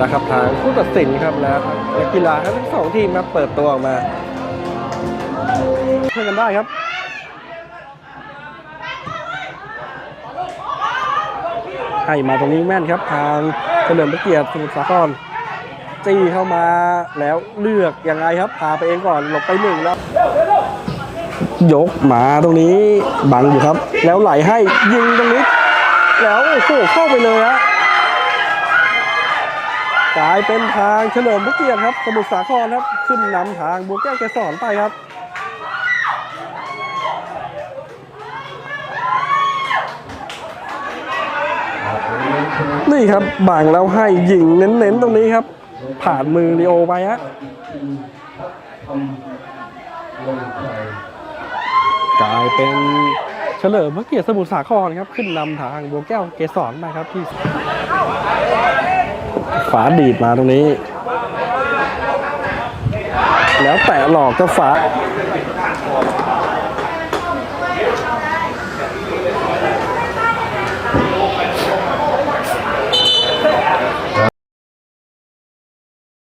แล้วครับทางผู้ตัดสินครับแล้วครับนักกีฬาทั้งสองทีมครับเปิดตัวออกมาช่วยกันได้ครับให้มาตรงนี้แม่นครับทางเฉลิมพระเกียรติสมุทรสาครจี้เข้ามาแล้วเลือกยังไงครับพาไปเองก่อนหลบไปหนึ่งแล้วยกมาตรงนี้บังอยู่ครับ แล้วไหลให้ยิงตรงนี้ แล้วโอ้โหเข้าไปเลยฮะ กลายเป็นทางเฉลิมพระเกียรติครับ สมุทรสาครครับ ขึ้นนำทางบัวแก้วเกสรไปครับนี่ครับบังแล้วให้ยิงเน้นๆตรงนี้ครับ ผ่านมือลีโอไปฮะกลายเป็นเฉลิมพระเกียรติสมุทรสาครครับ ขึ้นนำทางบัวแก้วเกสรมาครับที่ ฝาดีดมาตรงนี้ แล้วแตะหลอกก็ฝา